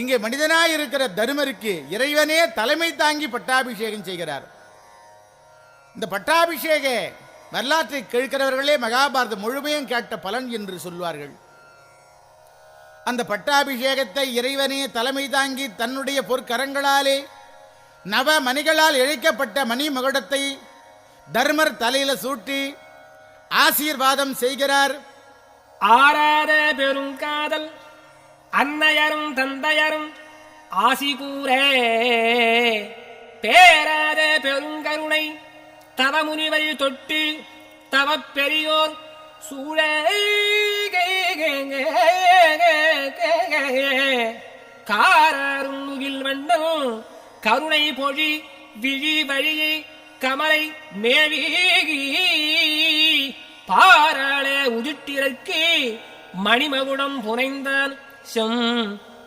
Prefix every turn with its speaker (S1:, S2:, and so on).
S1: இங்கே மனிதனாய் இருக்கிற தருமருக்கு இறைவனே தலைமை தாங்கி பட்டாபிஷேகம் செய்கிறார். இந்த பட்டாபிஷேக வரலாற்றை கேட்கிறவர்களே மகாபாரதம் முழுமையும் கேட்ட பலன் என்று சொல்வார்கள். அந்த பட்டாபிஷேகத்தை இறைவனே தலைமை தாங்கி தன்னுடைய பொற்கரங்களாலே நவ மணிகளால் இழைக்கப்பட்ட மணி மகுடத்தை தர்மர் தலையில சூட்டி ஆசீர்வாதம் செய்கிறார்.
S2: ஆராத பெருங்காதல் அன்னையரும் தந்தையரும் ஆசி கூறே பேராத பெருங்கருணை தவ முனிவை தொட்டு தவ பெரியோர் சூழ. காரரும் முகில் வண்ணம் கருணை பொழி விழி வழியை கமலை மேவி பாராளே உதிட்டிற்கு மணிமகுடம் புனைந்தான் 行